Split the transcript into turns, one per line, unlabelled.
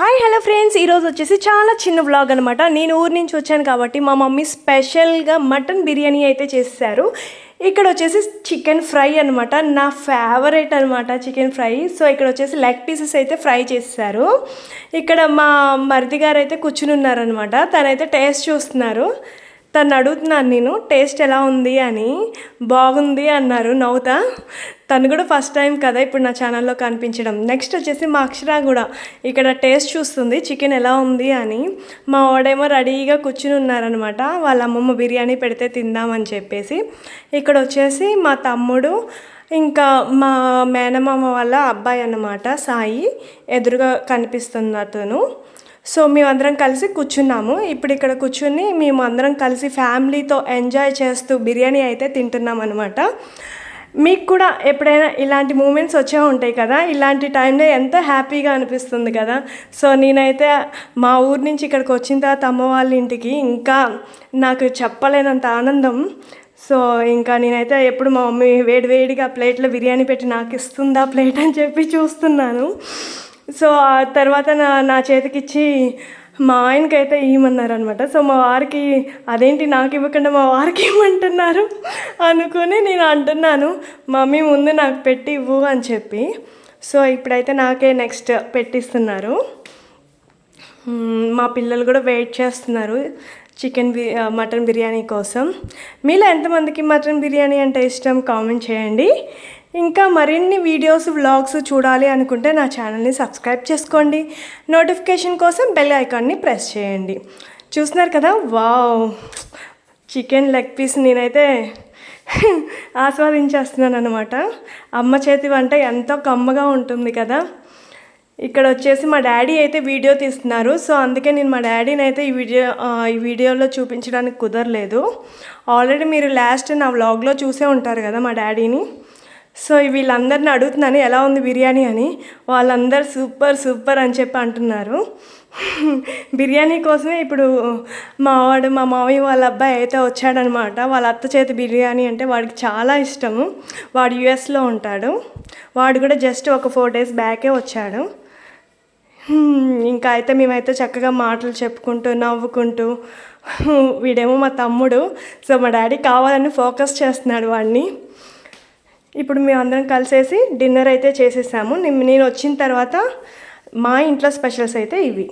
Hi hello friends ఈరోజు వచ్చేసి చాలా చిన్న వ్లాగ్ అనమాట నేను ఊరి నుంచి వచ్చాను కాబట్టి మా మమ్మీ స్పెషల్గా మటన్ బిర్యానీ అయితే చేశారు. ఇక్కడ వచ్చేసి చికెన్ ఫ్రై అనమాట నా ఫేవరెట్ అనమాట చికెన్ ఫ్రై. సో ఇక్కడ వచ్చేసి లెగ్ పీసెస్ అయితే ఫ్రై చేశారు. ఇక్కడ మా మరిది గారు అయితే కూర్చుని ఉన్నారనమాట తనైతే టేస్ట్ చూస్తున్నారు. తను అడుగుతున్నాను నేను టేస్ట్ ఎలా ఉంది అని. బాగుంది అన్నారు నవ్వుత తను కూడా ఫస్ట్ టైం కదా ఇప్పుడు నా ఛానల్లో కనిపించడం. నెక్స్ట్ వచ్చేసి మా అక్షర కూడా ఇక్కడ టేస్ట్ చూస్తుంది చికెన్ ఎలా ఉంది అని. మా వాడేమో రెడీగా కూర్చుని ఉన్నారనమాట వాళ్ళ అమ్మమ్మ బిర్యానీ పెడితే తిందామని చెప్పేసి. ఇక్కడ వచ్చేసి మా తమ్ముడు ఇంకా మా మేనమామ వాళ్ళ అబ్బాయి అన్నమాట సాయి. ఎదురుగా కనిపిస్తుంది అతను. సో మేమందరం కలిసి కూర్చున్నాము. ఇప్పుడు ఇక్కడ కూర్చుని మేము అందరం కలిసి ఫ్యామిలీతో ఎంజాయ్ చేస్తూ బిర్యానీ అయితే తింటున్నాం అనమాట మీకు కూడా ఎప్పుడైనా ఇలాంటి మూమెంట్స్ వచ్చే ఉంటాయి కదా? ఇలాంటి టైంలో ఎంత హ్యాపీగా అనిపిస్తుంది కదా? సో నేనైతే మా ఊరు నుంచి ఇక్కడికి వచ్చిన తర్వాత అమ్మ వాళ్ళ ఇంటికి ఇంకా నాకు చెప్పలేనంత ఆనందం. సో ఇంకా నేనైతే ఎప్పుడు మా మమ్మీ వేడి వేడిగా ప్లేట్లో బిర్యానీ పెట్టి నాకు ఇస్తుందా ప్లేట్ అని చెప్పి చూస్తున్నాను. సో ఆ తర్వాత నా నా చేతికిచ్చి మా ఆయనకైతే ఇవ్వమన్నారనమాట సో మా వారికి అదేంటి నాకు ఇవ్వకుండా మా వారికి ఇవ్వమంటున్నారు అనుకుని నేను అంటున్నాను మమ్మీ ముందు నాకు పెట్టి ఇవ్వు అని చెప్పి. సో ఇప్పుడైతే నాకే నెక్స్ట్ పెట్టిస్తున్నారు. మా పిల్లలు కూడా వెయిట్ చేస్తున్నారు. చికెన్ బి మటన్ బిర్యానీ కోసం. మీలో ఎంతమందికి మటన్ బిర్యానీ అంటే ఇష్టం కామెంట్ చేయండి. ఇంకా మరిన్ని వీడియోస్ వ్లాగ్స్ చూడాలి అనుకుంటే నా ఛానల్ని సబ్స్క్రైబ్ చేసుకోండి. నోటిఫికేషన్ కోసం బెల్ ఐకాన్ని ప్రెస్ చేయండి. చూస్తున్నారు కదా? వావ్! చికెన్ లెగ్ పీస్ నేనైతే ఆస్వాదించేస్తున్నాను అనమాట అమ్మ చేతి వంట ఎంతో కమ్మగా ఉంటుంది కదా? ఇక్కడ వచ్చేసి మా డాడీ అయితే వీడియో తీస్తున్నారు. సో అందుకే నేను మా డాడీని అయితే ఈ వీడియో ఈ వీడియోలో చూపించడానికి కుదరలేదు. ఆల్రెడీ మీరు లాస్ట్ నా వ్లాగ్లో చూసే ఉంటారు కదా మా డాడీని. సో వీళ్ళందరిని అడుగుతున్నాను ఎలా ఉంది బిర్యానీ అని? వాళ్ళందరూ సూపర్ సూపర్ అని చెప్పి అంటున్నారు. బిర్యానీ కోసమే ఇప్పుడు మావాడు మా మామయ్య వాళ్ళ అబ్బాయి అయితే వచ్చాడనమాట. వాళ్ళ అత్త చేతి బిర్యానీ అంటే వాడికి చాలా ఇష్టము. వాడు యుఎస్లో ఉంటాడు. వాడు కూడా జస్ట్ ఒక ఫోర్ డేస్ బ్యాకే వచ్చాడు. ఇంకా అయితే మేమైతే చక్కగా మాటలు చెప్పుకుంటూ నవ్వుకుంటూ వీడేమో మా తమ్ముడు సో మా డాడీ కావాలని ఫోకస్ చేస్తున్నాడు వాడిని. ఇప్పుడు మేము అందరం కలిసేసి డిన్నర్ అయితే చేసేసాము. నేను నేను వచ్చిన తర్వాత మా ఇంట్లో స్పెషల్స్ అయితే ఇవి.